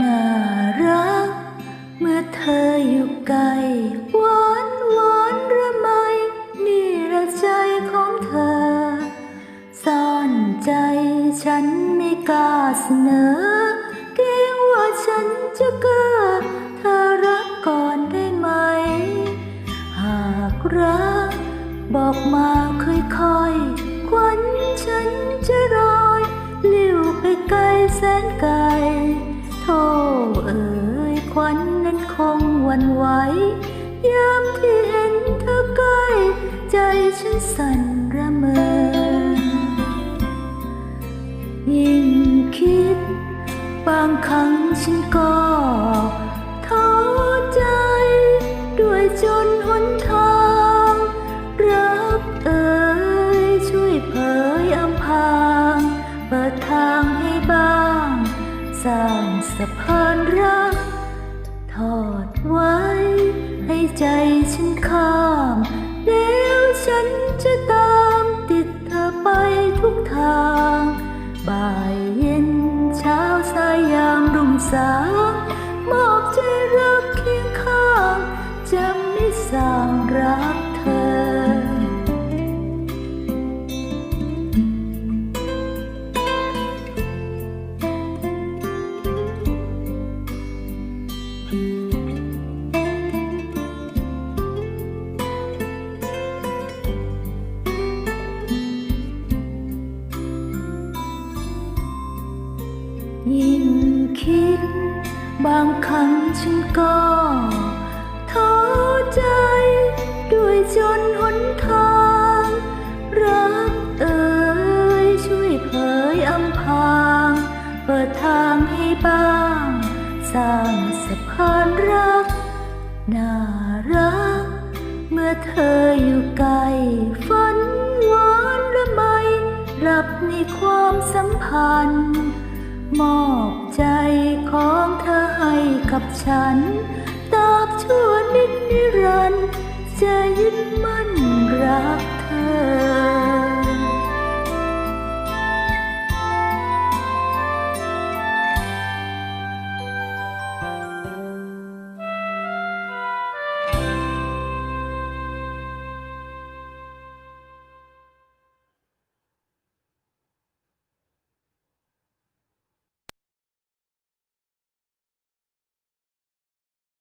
น่ารัก เมื่อเธออยู่ใกล้หวานหวานระไมนี่ระใจของเธอ ซ่อนใจฉันไม่กล้าเสนอ เกรงว่าฉันจะเกิดเธอรักก่อนได้ไหม หากรัก บอกมาค่อยค่อยควันฉันจะรอยลิ้วไปไกลแสนไกล โทเอ่ยควันนั้นคงวันไหวยามที่เห็นเธอใกล้ ใจฉันสั่นระเมอ ยิ่งคิด บางครั้งฉันก็ สร้างสะพานรัก ทอดไว้ ให้ใจฉันข้ามแล้วฉันจะตามติดเธอไปทุกทาง บ่ายเย็นเช้าสายยามรุ่งสางมอบใจรักเคียงข้างจะไม่สร้างรัก ยิ่งคิด บางครั้งฉันก็ท้อใจ ด้วยจนหนทาง รักเอ่ยช่วยเผยอำพางเปิดทางให้บ้าง สร้างสะพานรัก น่ารัก เมื่อเธออยู่ใกล้ฝันหวานละไมรับในความสัมพันธ์ กับฉันตอบชั่ว